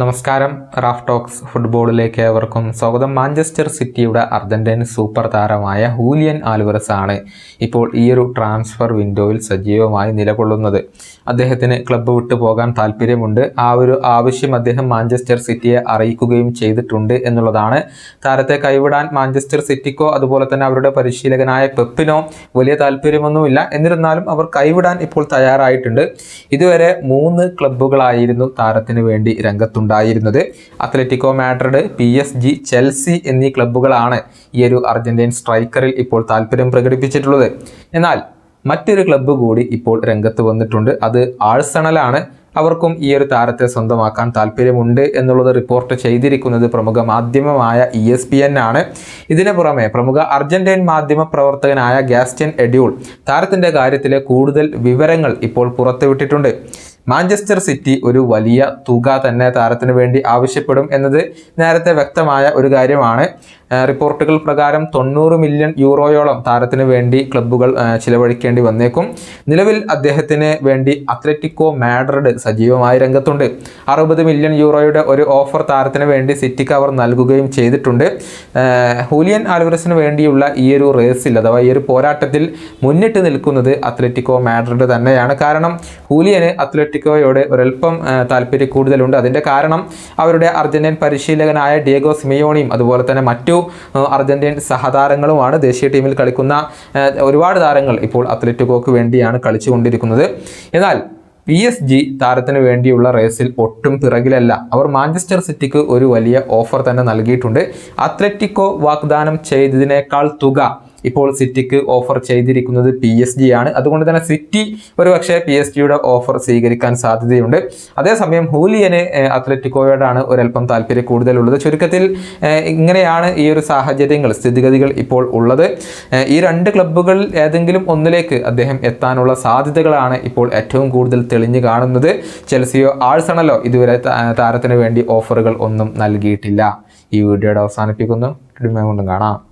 നമസ്കാരം. Raf talks ഫുട്ബോളിലേക്ക് ഏവർക്കും സ്വാഗതം. മാഞ്ചസ്റ്റർ സിറ്റിയുടെ അർജന്റീൻ സൂപ്പർ താരമായ ഹൂലിയൻ ആൽവറസ് ആണ് ഇപ്പോൾ ഈ ഒരു ട്രാൻസ്ഫർ വിൻഡോയിൽ സജീവമായി നിലകൊള്ളുന്നത്. അദ്ദേഹത്തിന് ക്ലബ്ബ് വിട്ടു പോകാൻ താല്പര്യമുണ്ട് ആ ഒരു ആവശ്യം അദ്ദേഹം മാഞ്ചസ്റ്റർ സിറ്റിയെ അറിയിക്കുകയും ചെയ്തിട്ടുണ്ട് എന്നുള്ളതാണ് താരത്തെ കൈവിടാൻ മാഞ്ചസ്റ്റർ സിറ്റിക്കോ അതുപോലെ തന്നെ അവരുടെ പരിശീലകനായ പെപ്പിനോ വലിയ താല്പര്യമൊന്നുമില്ല എന്നിരുന്നാലും അവർ കൈവിടാൻ ഇപ്പോൾ തയ്യാറായിട്ടുണ്ട്. ഇതുവരെ മൂന്ന് ക്ലബ്ബുകളായിരുന്നു താരത്തിന് വേണ്ടി രംഗത്തുണ്ടായിരുന്നത് Atletico Madrid P S G Chelsea എന്നീ ക്ലബ്ബുകളാണ് ഈ ഒരു അർജന്റീൻ സ്ട്രൈക്കറിൽ ഇപ്പോൾ താല്പര്യം പ്രകടിപ്പിച്ചിട്ടുള്ളത്. എന്നാൽ മറ്റൊരു ക്ലബ്ബ് കൂടി ഇപ്പോൾ രംഗത്ത് വന്നിട്ടുണ്ട്. അത് ആഴ്സണലാണ് അവർക്കും ഈ ഒരു താരത്തെ സ്വന്തമാക്കാൻ താല്പര്യമുണ്ട് എന്നുള്ളത് റിപ്പോർട്ട് ചെയ്തിരിക്കുന്നത് പ്രമുഖ മാധ്യമമായ ഇ എസ് പി എൻ ആണ്. ഇതിന് പുറമെ പ്രമുഖ അർജന്റീൻ മാധ്യമ പ്രവർത്തകനായ ഗാസ്റ്റ്യൻ എഡ്യൂൾ താരത്തിന്റെ കാര്യത്തിലെ കൂടുതൽ വിവരങ്ങൾ ഇപ്പോൾ പുറത്തുവിട്ടിട്ടുണ്ട്. മാഞ്ചസ്റ്റർ സിറ്റി ഒരു വലിയ തുക തന്നെ താരത്തിന് വേണ്ടി ആവശ്യപ്പെടും എന്നത് നേരത്തെ വ്യക്തമായ ഒരു കാര്യമാണ്. റിപ്പോർട്ടുകൾ പ്രകാരം തൊണ്ണൂറ് മില്യൺ യൂറോയോളം താരത്തിന് വേണ്ടി ക്ലബ്ബുകൾ ചിലവഴിക്കേണ്ടി വന്നേക്കും. നിലവിൽ അദ്ദേഹത്തിന് വേണ്ടി അത്ലറ്റിക്കോ മാഡ്രിഡ് സജീവമായി രംഗത്തുണ്ട്. അറുപത് മില്യൺ യൂറോയുടെ ഒരു ഓഫർ താരത്തിന് വേണ്ടി സിറ്റിക്ക് അവർ നൽകുകയും ചെയ്തിട്ടുണ്ട്. ഹൂലിയൻ ആൽവറസിന് വേണ്ടിയുള്ള ഈ ഒരു റേസിൽ അഥവാ ഈ ഒരു പോരാട്ടത്തിൽ മുന്നിട്ട് നിൽക്കുന്നത് അത്ലറ്റിക്കോ മാഡ്രിഡ് തന്നെയാണ്. കാരണം ഹൂലിയന് അത്ലറ്റിക്കോയോട് ഒരൽപ്പം താല്പര്യം കൂടുതലുണ്ട്. അതിന്റെ കാരണം അവരുടെ അർജന്റീൻ പരിശീലകനായ ഡിയേഗോ സിമിയോണിയും അതുപോലെ തന്നെ മറ്റു അർജന്റീൻ സഹതാരങ്ങളുമാണ് ദേശീയ ടീമിൽ കളിക്കുന്ന ഒരുപാട് താരങ്ങൾ ഇപ്പോൾ അത്ലറ്റിക്കോക്ക് വേണ്ടിയാണ് കളിച്ചുകൊണ്ടിരിക്കുന്നത്. എന്നാൽ പി എസ് ജി താരത്തിന് വേണ്ടിയുള്ള റേസിൽ ഒട്ടും പിറകിലല്ല. അവർ മാഞ്ചസ്റ്റർ സിറ്റിക്ക് ഒരു വലിയ ഓഫർ തന്നെ നൽകിയിട്ടുണ്ട്. അത്ലറ്റിക്കോ വാഗ്ദാനം ചെയ്തതിനേക്കാൾ തുക ഇപ്പോൾ സിറ്റിക്ക് ഓഫർ ചെയ്തിരിക്കുന്നത് പി എസ് ജി ആണ്. അതുകൊണ്ട് തന്നെ സിറ്റി ഒരുപക്ഷെ പി എസ് ജിയുടെ ഓഫർ സ്വീകരിക്കാൻ സാധ്യതയുണ്ട്. അതേസമയം ഹൂലിയന് അത്ലറ്റിക്കോയോടാണ് ഒരല്പം താല്പര്യം കൂടുതലുള്ളത്. ചുരുക്കത്തിൽ ഇങ്ങനെയാണ് ഈ ഒരു സാഹചര്യങ്ങൾ സ്ഥിതിഗതികൾ ഇപ്പോൾ ഉള്ളത്. ഈ രണ്ട് ക്ലബ്ബുകൾ ഏതെങ്കിലും ഒന്നിലേക്ക് അദ്ദേഹം എത്താനുള്ള സാധ്യതകളാണ് ഇപ്പോൾ ഏറ്റവും കൂടുതൽ തെളിഞ്ഞു കാണുന്നത്. ചെൽസിയോ ആഴ്സണലോ ഇതുവരെ താരത്തിന് വേണ്ടി ഓഫറുകൾ ഒന്നും നൽകിയിട്ടില്ല. ഈ വീഡിയോയുടെ അവസാനിപ്പിക്കുന്നു. കൊണ്ടും കാണാം.